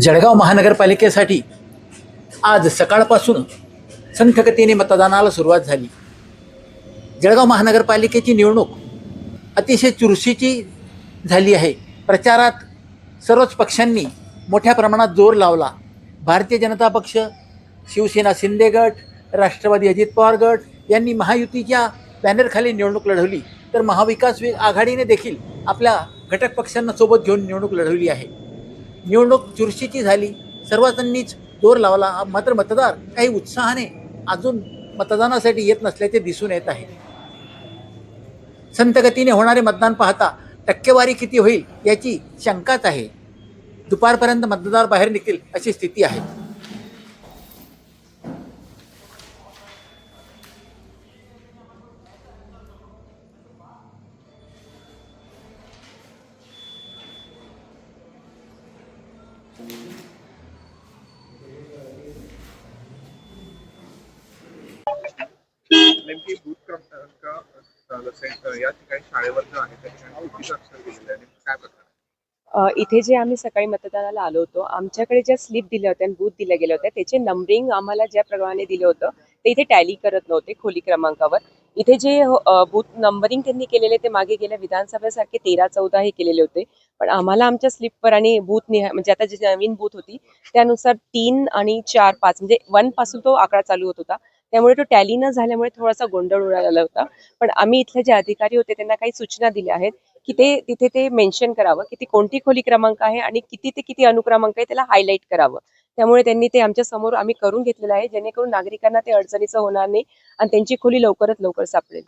जळगाव महानगरपालिकेसाठी आज सकाळपासून संथगतीने मतदानाला सुरुवात झाली. जळगाव महानगरपालिकेची निवडणूक अतिशय चुरशीची झाली आहे. प्रचारात सर्वच पक्षांनी मोठ्या प्रमाणात जोर लावला. भारतीय जनता पक्ष शिवसेना शिंदे गट राष्ट्रवादी अजित पवार गट यांनी महायुतीच्या बॅनरखाली निवडणूक लढवली. तर महाविकास आघाडीने देखील आपल्या घटक पक्षांना सोबत घेऊन निवडणूक लढवली आहे. निवडणूक चुरशीची झाली सर्वांनीच जोर लावला. मात्र मतदार काही उत्साहाने अजून मतदानासाठी येत नसल्याचे दिसून येत आहे. संतगतीने होणारे मतदान पाहता टक्केवारी किती होईल याची शंकाच आहे. दुपारपर्यंत मतदार बाहेर निघतील अशी स्थिती आहे. नेमकी बूथ क्रमांक या ठिकाणी शाळेवर जो आहे त्या ठिकाणी काय प्रकार इथे जे आम्ही सकाळी मतदानाला आलो होतो आमच्याकडे ज्या स्लिप दिल्या होत्या आणि बूथ दिल्या गेल्या होत्या त्याचे नंबरिंग आम्हाला ज्या प्रमाणे दिलं होतं ते इथे टॅली करत नव्हते खोली क्रमांकावर. इथे जे बूथ नंबरिंग त्यांनी केलेले ते मागे गेल्या विधानसभेसारखे तेरा चौदा हे केलेले होते. पण आम्हाला आमच्या स्लिपवर आणि बूथ निहा म्हणजे आता जी नवीन बूथ होती त्यानुसार तीन आणि चार पाच म्हणजे वनपासून तो आकडा चालू होत होता. त्यामुळे तो टॅली न झाल्यामुळे थोडासा गोंधळ उडाला होता. पण आम्ही इथले जे अधिकारी होते त्यांना काही सूचना दिल्या आहेत की ते तिथे ते मेन्शन करावं की ती कोणती खोली क्रमांक आहे आणि किती ते किती अनुक्रमांक आहे त्याला हायलाईट करावं. त्यामुळे त्यांनी ते आमच्यासमोर आम्ही करून घेतलेलं आहे जेणेकरून नागरिकांना ते अडचणीचं होणार नाही आणि त्यांची खोली लवकरात लवकर सापडेल.